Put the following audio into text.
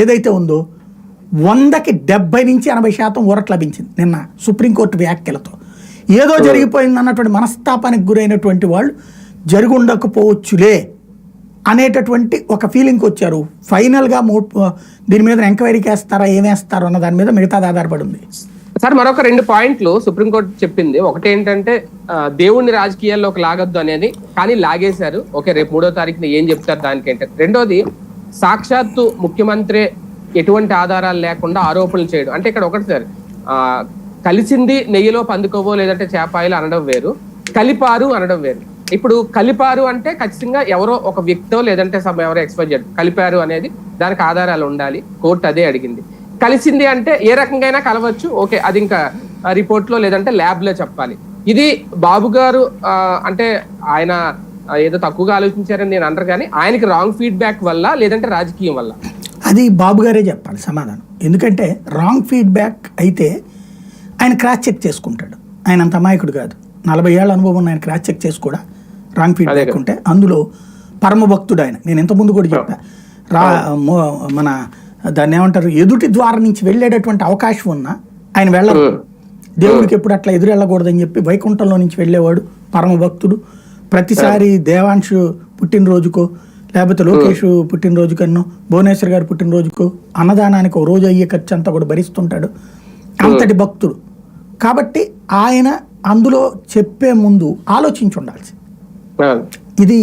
ఏదైతే ఉందో వందకి డెబ్బై నుంచి ఎనభై శాతం ఊరట లభించింది నిన్న సుప్రీంకోర్టు వ్యాఖ్యలతో. ఏదో జరిగిపోయింది అన్నటువంటి మనస్తాపానికి గురైనటువంటి వాళ్ళు జరిగి ఉండకపోవచ్చులే అనేటటువంటి ఒక ఫీలింగ్కి వచ్చారు. ఫైనల్గా మూ దీని మీద ఎంక్వైరీకి వేస్తారా ఏమేస్తారో అన్న దాని మీద మిగతాది ఆధారపడి ఉంది. సార్ మరొక రెండు పాయింట్లు సుప్రీంకోర్టు చెప్పింది. ఒకటి ఏంటంటే దేవుణ్ణి రాజకీయాల్లోకి లాగొద్దు అనేది కానీ లాగేశారు. ఓకే రేపు మూడో తారీఖున ఏం చెప్తారు దానికి ఏంటంటే రెండోది సాక్షాత్తు ముఖ్యమంత్రి ఎటువంటి ఆధారాలు లేకుండా ఆరోపణలు చేయడం. అంటే ఇక్కడ ఒకటి సార్ కలిసింది నెయ్యిలో పందుకోవో లేదంటే చేపాయలు అనడం వేరు కలిపారు అనడం వేరు. ఇప్పుడు కలిపారు అంటే ఖచ్చితంగా ఎవరో ఒక వ్యక్తో లేదంటే సమ ఎవరో ఎక్స్పైర్ చేయడం. కలిపారు అనేది దానికి ఆధారాలు ఉండాలి. కోర్టు అదే అడిగింది. కలిసింది అంటే ఏ రకంగా కలవచ్చు. ఓకే అది ఇంకా రిపోర్ట్లో లేదంటే ల్యాబ్లో చెప్పాలి. ఇది బాబు గారు అంటే ఆయన ఏదో తక్కువగా ఆలోచించారని నేను అంటారు కానీ ఆయనకి రాంగ్ ఫీడ్బ్యాక్ వల్ల లేదంటే రాజకీయం వల్ల. అది బాబు గారే చెప్పాలి సమాధానం. ఎందుకంటే రాంగ్ ఫీడ్బ్యాక్ అయితే ఆయన క్రాస్ చెక్ చేసుకుంటాడు. ఆయన అంత అమాయకుడు కాదు. నలభై ఏళ్ళ అనుభవం ఉన్న ఆయన క్రాస్ చెక్ చేసి కూడా రాంగ్ ఫీడ్బ్యాక్. ఉంటే అందులో పరమ భక్తుడు ఆయన. నేను ఇంతకుముందు కూడా చెప్పా. రా మన దాన్ని ఏమంటారు ఎదుటి ద్వారం నుంచి వెళ్ళేటటువంటి అవకాశం ఉన్నా ఆయన వెళ్ళరు. దేవుడికి ఎప్పుడు అట్లా ఎదురు వెళ్ళకూడదని చెప్పి వైకుంఠంలో నుంచి వెళ్ళేవాడు పరమ భక్తుడు. ప్రతిసారి దేవాంశు పుట్టినరోజుకో లేకపోతే లోకేష్ పుట్టినరోజుకన్నో భువనేశ్వర్ గారి పుట్టినరోజుకో అన్నదానానికి ఒక రోజు అయ్యే ఖర్చు అంతా కూడా భరిస్తుంటాడు. అంతటి భక్తుడు. కాబట్టి ఆయన అందులో చెప్పే ముందు ఆలోచించి ఉండాల్సి ఆ, ఇది